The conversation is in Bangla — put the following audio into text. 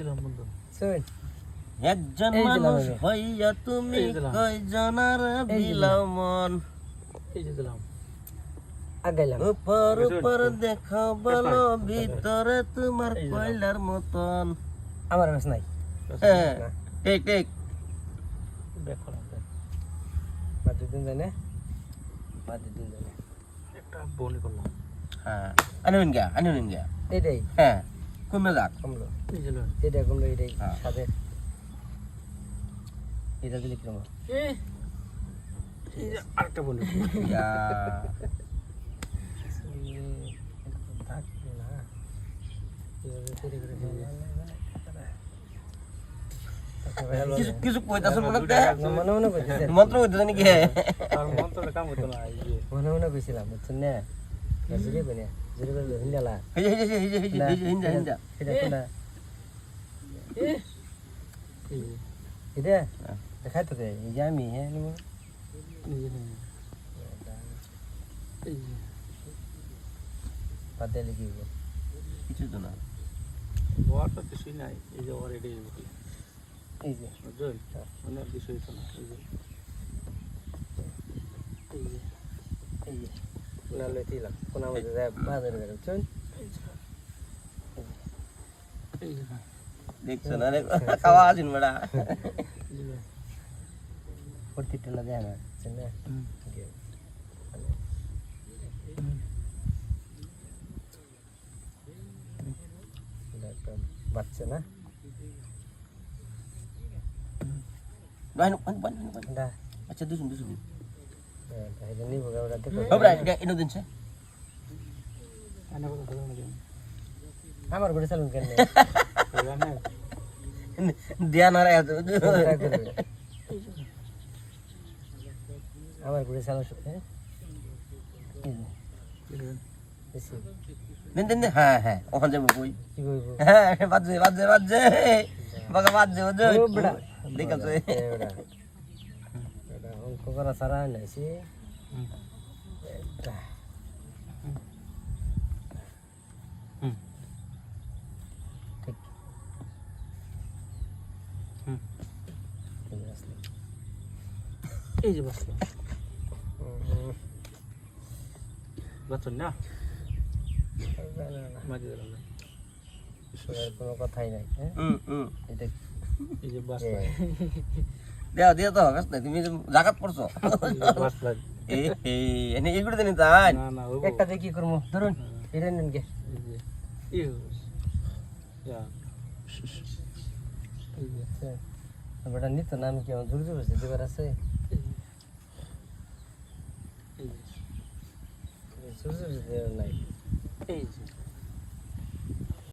দিলাম বন্ধু। একজন মানুষ হইয়া তুমি। কয়জনার মন? আগাইলাম। উপর উপর দেখো বলো ভিতরে তোমার কয়লার মতন। আমার কাছে নাই। ব্যাক করলাম back। বাদ দিন জানে। বাদ দিন জানে। একটা বনি করলাম। হ্যাঁ। আনুন গা আনুন গা এটাই হ্যাঁ। কমে যাক। কমলো এটা কমলো এটাই হ্যাঁ। সাথে। এটা দিলে যে আরেকটা বনি থাকবে না এভাবে করে করে কিছু কিছু কইতাছ মনে মনে মনে কইতেছে। মন্ত্র কইতাছ নাকি? তার মন্ত্রটা কাম হতো না মনে মনে কইছিলাম বুঝছেন না? জুড়ে কোনে জুড়ে করে হিন্দালা এই যে এই যে এই যে এই যে এই যে হিন্দা হিন্দা এটা কোনা এ, এই যে, এটা দেখাই তো এই যে আমি হ্যাঁ নিব এই যে, এই যে। বাদ দিলে কি হইব কিছু তো না ওর তো কিছুই নাই এই যে ওর এটাই বুঝলি এই যে বুঝলেন অনেক কিছুই তো না এই যে এই যে এই যে কোনা লইতিলাম কোনা মধ্যে যায় বাজারে গেল চল এই যে দেখছো না রে খাওয়া আছেন বড়া এই যে প্রত্যেকটা দেয় না বুঝছেন না হুম। এটা একটা বাচ্চা না বাইন বাইন বাইন বাইন এটা আচ্ছা দুজন আমার ঘরে চালুন কেন ধ্যান আর আমার ঘরে চালু হ্যাঁ দিন দিন। হ্যাঁ হ্যাঁ ওখানে যাব কই হ্যাঁ বাজে বাজে বাজে বাগা বাজে বাজে ও বড়া দেখাচ্ছে এটা এটা অঙ্ক করা সারা নাইছি হুম। এটা হুম। ঠিক হুম। ঠিক আছে এই যে বসলো হুম, বাচ্চা না না, না, না, মাঝে দিলাম না। শোনার কোনো কথাই নাই হ্যাঁ হুম হুম এটা এই যে বাস এ, দেও দেও তো কাছ তুমি জাগাত পড়ছো। এই এই এনে এগুলো দিন তাই একটা দিয়ে কি করব? ধরুন এটা নেন গে। এই যে ইউ ইয়া এই যে বেটা নিত না আমি কেমন জোর জোর দেবার আছে? জোর জোর দেওয়ার নাই। এই